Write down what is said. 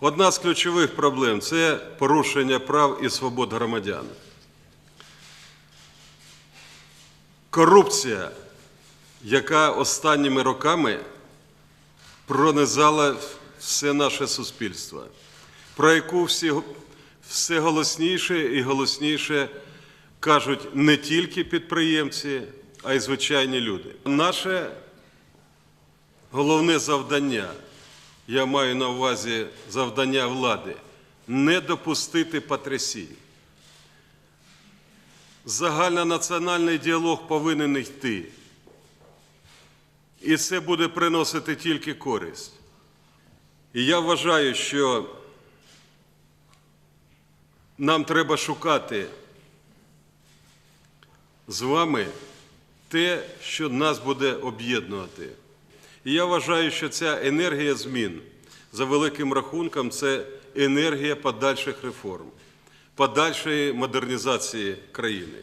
Одна з ключових проблем це порушення прав і свобод громадян. Корупція, яка останніми роками пронизала все наше суспільство, про яку всі, все голосніше і голосніше кажуть не тільки підприємці, а й звичайні люди. Наше головне завдання, я маю на увазі завдання влади, не допустити потрясінь. Загальнонаціональний діалог повинен йти. І це буде приносити тільки користь. І я вважаю, що нам треба шукати з вами те, що нас буде об'єднувати. І я вважаю, що ця енергія змін за великим рахунком це енергія подальших реформ, подальшої модернізації країни.